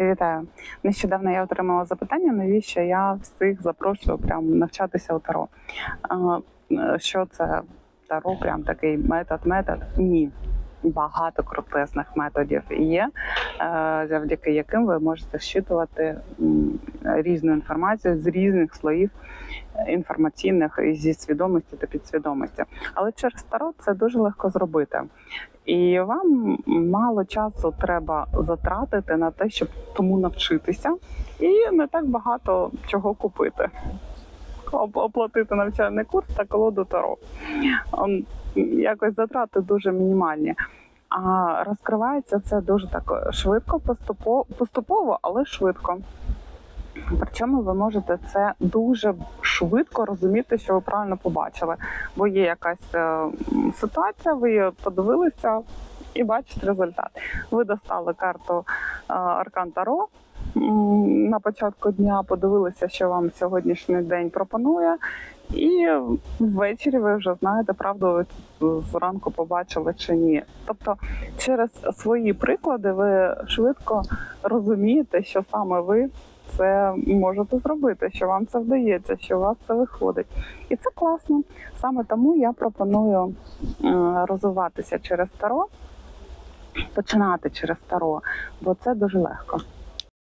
Вітаю. Нещодавно я отримала запитання, навіщо я всіх запрошую прям навчатися у Таро. Е, Що це Таро, прям такий метод, метод? Ні. Багато крутесних методів є, е, завдяки яким ви можете щитувати різну інформацію з різних слоїв е, інформаційних зі свідомості та підсвідомості. Але через Таро це дуже легко зробити. І вам мало часу треба затратити на те, щоб тому навчитися, і не так багато чого купити. Оп- Оплатити навчальний курс та колоду Таро. Ем, Якось затрати дуже мінімальні. А розкривається це дуже так швидко, поступово, поступово, але швидко. Причому ви можете це дуже швидко розуміти, що ви правильно побачили. Бо є якась е, ситуація, ви її подивилися і бачите результат. Ви достали карту е, Аркан Таро на початку дня, подивилися, що вам сьогоднішній день пропонує, і ввечері ви вже знаєте, правду зранку побачили чи ні. Тобто, через свої приклади ви швидко розумієте, що саме ви це можете зробити, що вам це вдається, що у вас це виходить. І це класно. Саме тому я пропоную розвиватися через таро, починати через таро, бо це дуже легко.